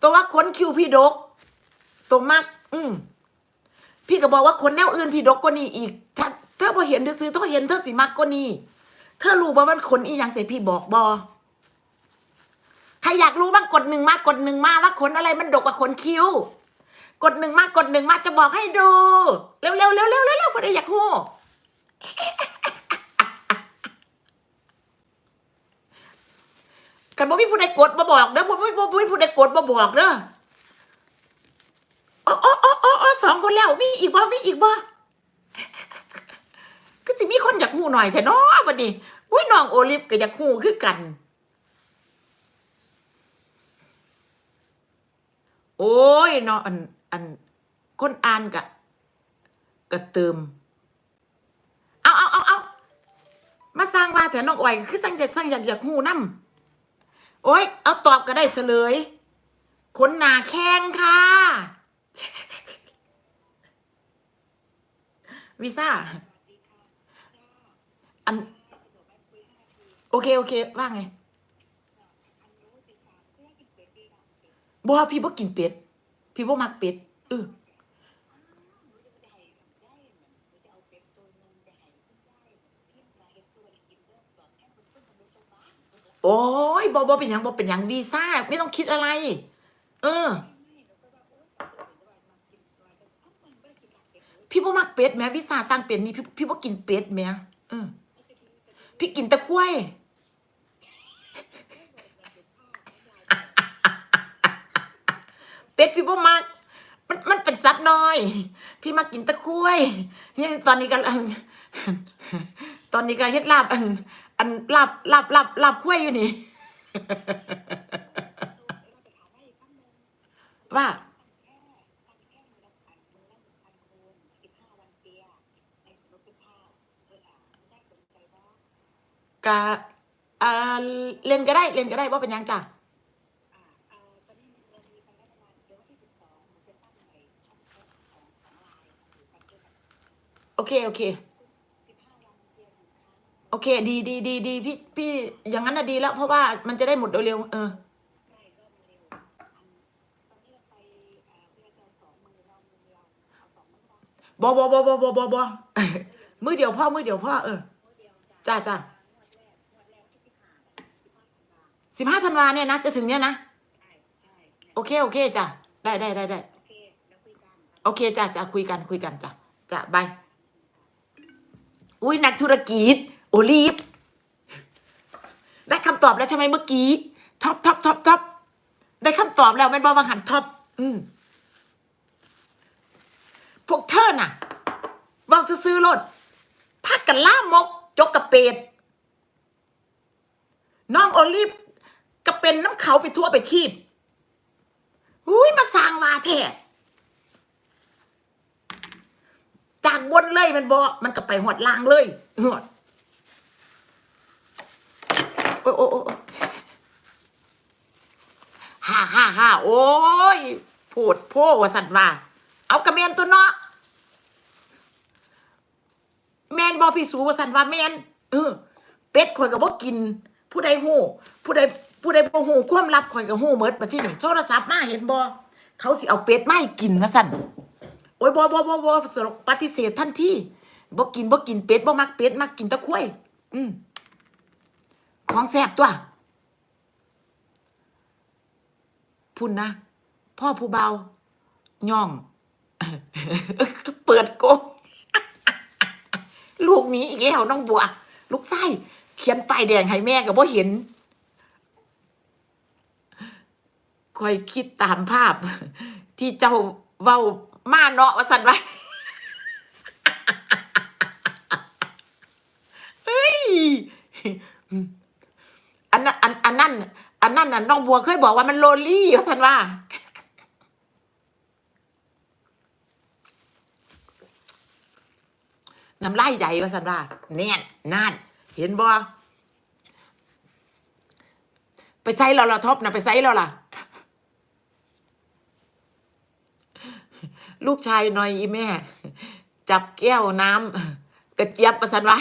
ตัวว่าขนคิวพี่ดก ตัวมาก อืมพี่ก็บอกว่าขนแนวอื่นพี่ดกกว่านี้อีก ถ้าเธอพอเห็นเธอซื้อเธอเห็นเธอสิมักกว่านี้เธอรู้บ่ว่ามันขนอีหยังใส่พี่บอกบอใครอยากรู้บ้างกดหนึ่งมากกดหนึ่งมาว่าขนอะไรมันดกกว่าขนคิ้ว กดหนึ่งมากกดหนึ่งมาจะบอกให้ดู เร็วเร็วเร็วเร็วเร็วเร็วพอได้อยากหู้ กันบ่มีผู้ใดกดมาบอกเด้อบ่มีบ่มีผู้ใดกดมาบอกเด้ออ๋ออ๋ออ๋ออ๋ออ๋อสองคนแล้วมีอีกบ่มีอีกบ่ก็สิมีคนอยากฮู้หน่อยแท้เนาะบัดนี้อุ้ยน้องโอลิฟก็อยากฮู้คือกัน โอ้ยเนาะอันอันคนอ่านกะกะเติมเอาเอาเอาเอามาสร้างว่าแถน้องอ้อยคือสั่งจะสั่งอยากอยากฮู้นำ โอ๊ยเอาตอบก็ได้เฉลยขนหนาแข้งค่ะวีซ่าอัน โอเค โอเค ว่าไงบ่พี่บ่กินเป็ด พี่บ่มักเป็ดเออ โอ้ยบ่บ่เป็นยังบ่เป็นยังวีซ่าไม่ต้องคิดอะไร เออ พี่บ่มักเป็ดแหม้วีซ่าสร้างเป็ดนี่พี่พี่บ่กินเป็ดแหม้เออ พี่กินต่ควายเป็ดพี่บ่มักมันมันเป็นสัตว์น้อย พี่มากินตะคุยเนี่ยตอนนี้ก็อันตอนนี้ก็เฮ็ดลาบอัน อันหลาบหลาบหลาบหลาบคุยอยู่นี่ ว่ากะอ่าเรียนก็ได้เรียนก็ได้ว่าเป็นยังจ้ะโอเค โอเค อเค ดีดีดีดีพี่พี่อย่างนั้นนะดีแล้ว เพราะว่ามันจะได้หมดเร็วๆเออบอบอบอบอบอบอบอมือเดียวพ่อมือเดียวพ่อเออจ้าจ้าสิบห้าธันวาเนี่ยนะ จะถึงเนี่ยนะ โอเค โอเคจ้ะได้ได้ได้ได้โอเคจ้ะจ้ะคุยกันคุยกันจ้ะจ้ะบายอุ้ยนักธุรกิจ ลีฟได้คำตอบแล้วใช่ไหมเมื่อกี้ท็อปท็อปท็อปท็อปได้คำตอบแล้วแม่นบอว่าหันท็อปอืมพวกเธอน่ะว่าซื้อรถพักกันล่ามก จกกระเป็ดน้องโอลิฟก็เป็นน้ำเขาไปทั่วไปทีบอุ้ยมาสร้างวาแท้จากบนเลยมันบอมันก็ไปหอดล่างเลยหอด โอ้โอ้ฮ่าฮ่าฮ่าโอ้ยพูดโพ่ว่าสันว่า เอากระเมนตัวเนาะแมนบอพี่สูว่าสันว่าแมนเออเป็ดข่อยก็บ่กิน ผู้ใดฮู้ผู้ใดผู้ใดบ่ฮู้ความลับข่อยก็ฮู้หมดบัดนี้นี่โทรศัพท์มาเห็นบ่เขาสิเอาเป็ดไมาให้กินว่าซั่นโอ้ยบ่บ่บ่บ่สรปฏิเสธทันทีบ่กินบ่กินเป็ดบ่มักเป็ดมักกินตะควายอืม ของแซ่บตัวพุ่นนะ พ่อผู้เบา ย่อง เปิดโกงลูกนี้อีกแล้วน้องบัว ลูกไส้เขียนป้ายแดงให้แม่ก็บ่เห็นคอยคิดตามภาพ ที่เจ้าเว้ามาเนาะว่าสันไว้เฮ้ย อันนั้นอันนั้นอันนั้นน่ะน้องบัวเคยบอกว่ามันโลลี่ว่าสันว่า น้ำลายใหญ่ว่าสันว่าแน่นนั่น เห็นบ่ไปไซเราละท็อปนะไปไซเราล่ะ ลูกชายหน่อยอีแม่ จับแก้วน้ำกระเจี๊ยบประสันวะ